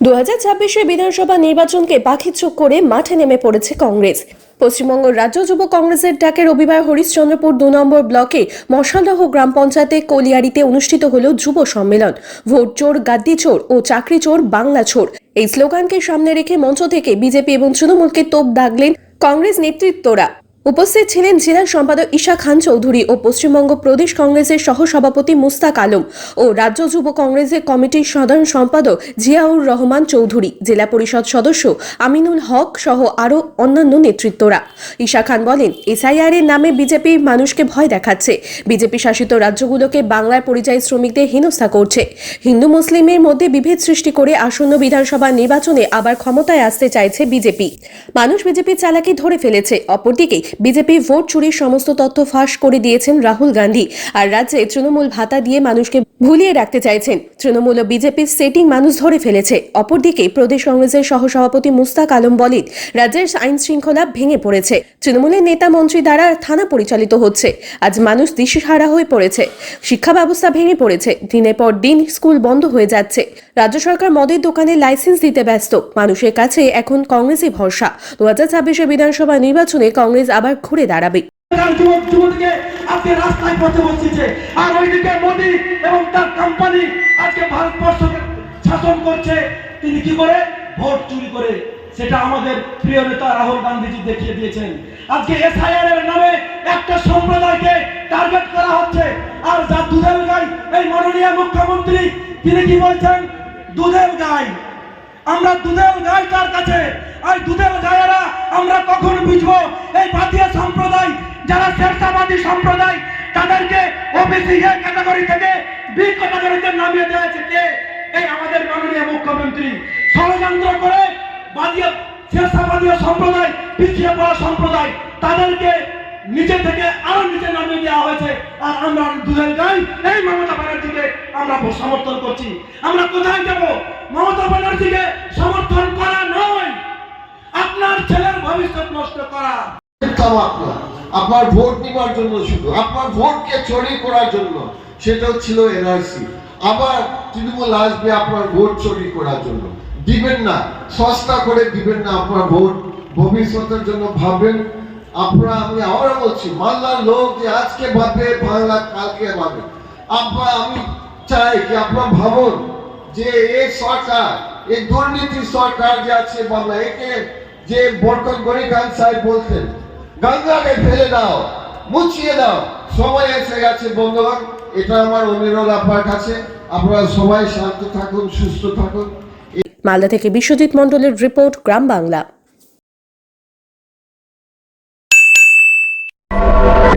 দু হাজার ছাব্বিশে বিধানসভা নির্বাচনকে পাখিচোখ করে মাঠে নেমে পড়েছে কংগ্রেস। পশ্চিমবঙ্গ রাজ্য যুব কংগ্রেসের ডাকে রবিবার হরিশ্চন্দ্রপুর দু নম্বর ব্লকে মশালদহ গ্রাম পঞ্চায়েতে কলিয়ারিতে অনুষ্ঠিত হল যুব সম্মেলন। ভোট চোর, গাদ্দি চোর ও চাকরি চোর, বাংলা চোর। এই স্লোগানকে সামনে রেখে মঞ্চ থেকে বিজেপি এবং তৃণমূলকে তোপ দাগলেন কংগ্রেস নেতৃত্বরা। উপস্থিত ছিলেন জেলা সম্পাদক ঈশা খান চৌধুরী ও পশ্চিমবঙ্গ প্রদেশ কংগ্রেসের সহসভাপতি মুস্তাক আলম ও রাজ্য যুব কংগ্রেসের কমিটির সাধারণ সম্পাদক জিয়াউর রহমান চৌধুরী, জেলা পরিষদ সদস্য আমিনুল হক সহ আরও অন্যান্য নেতৃত্বরা। ঈশা খান বলেন, এসআইআর এর নামে বিজেপি মানুষকে ভয় দেখাচ্ছে। বিজেপি শাসিত রাজ্যগুলোকে বাংলার পরিযায়ী শ্রমিকদের হেনস্থা করছে। হিন্দু মুসলিমের মধ্যে বিভেদ সৃষ্টি করে আসন্ন বিধানসভা নির্বাচনে আবার ক্ষমতায় আসতে চাইছে বিজেপি। মানুষ বিজেপির চালাকি ধরে ফেলেছে, অপরদিকে বিজেপি ভোট চুরির সমস্ত তথ্য ফাঁস করে দিয়েছেন রাহুল গান্ধী। আর রাজ্যে তৃণমূল ভাতা দিয়ে মানুষকে ভুলিয়ে রাখতে চাইছেন। তৃণমূল ও বিজেপির সেটিং মানুষ ধরে ফেলেছে। অপরদিকে প্রদেশ কংগ্রেসের সহসভাপতি মুস্তাক আলম বলেন, রাজ্যের আইন শৃঙ্খলা ভেঙে পড়েছে। তৃণমূলের নেতা মন্ত্রী দ্বারা থানা পরিচালিত হচ্ছে। আজ মানুষ দিশেহারা হয়ে পড়েছে। শিক্ষা ব্যবস্থা ভেঙে পড়েছে। দিনের পর দিন স্কুল বন্ধ হয়ে যাচ্ছে। রাজ্য সরকার মদের দোকানে লাইসেন্স দিতে ব্যস্ত। মানুষের কাছে এখন কংগ্রেসই ভরসা। দু হাজার ছাব্বিশে বিধানসভা নির্বাচনে কংগ্রেস আবার ঘুরে দাঁড়াবে। তিনি কি করে? ভোট চুরি করে। সেটা আমাদের প্রিয় নেতা রাহুল গান্ধীজি দেখিয়ে দিয়েছেন। আজকে এসআইআর এর নামে একটা সম্প্রদায়কে টার্গেট করা হচ্ছে। আর যা গাই, এই মাননীয় মুখ্যমন্ত্রী, তিনি কি বলছেন? দুধের গাই আমরা দুধের গাই কার কাছে। আর দুধের গায়েরা আমরা কখন বুঝব? এই বাতিয়া সম্প্রদায়, যারা শেরশাবাদী সম্প্রদায়, তাদেরকে ওবিসি এ ক্যাটাগরি থেকে বি ক্যাটাগরিতে নামিয়ে দিয়েছে কে? এই আমাদের মাননীয় মুখ্যমন্ত্রী। ষড়যন্ত্র করে বাদিয়া, শেরশাবাদীয় সম্প্রদায়, পিছিয়ে পড়া সম্প্রদায়, তাদেরকে নিচে থেকে আরও নিচে নামিয়ে দেওয়া হয়েছে। আর আমরা দুধের গাই, এই মমতা ব্যানার্জিকে আমরা সমর্থন করছি। আমরা কোথায় যাব? মমতা ব্যানার্জিকে সমর্থন করা নয়। আপনার ছেলের ভবিষ্যৎ নষ্ট করা। আপনার। ভোট নেওয়ার জন্য শুধু। আপনার ভোটকে চুরি করার জন্য। সেটাও ছিল এনআরসি। আবার তৃণমূল আসবে আপনার ভোট চুরি করার জন্য। দিবেন না। সস্তা করে দিবেন না আপনার ভোট। ভবিষ্যতের জন্য ভাববেন। আপনারা, আমি আবারও বলছি মালদার লোক যে আজকে ভাববে, বাংলা কালকে ভাবে আপনারা আমি চাই কি আপনারা ভাবুন যে এই সরকার এই দুর্নীতির সরকার যে আছে বাংলা, একে যে বর্তন গরিকান সাহেব বলতেন, গঙ্গাকে ফেলে দাও, মুছিয়ে দাও সময় এসে গেছে বন্ধুগণ। এটা আমার অনুরোধ আপনার কাছে। আপনারা সবাই শান্ত থাকুন, সুস্থ থাকুন। মালদা থেকে বিশ্বজিৎ মণ্ডলের রিপোর্ট, গ্রাম বাংলা।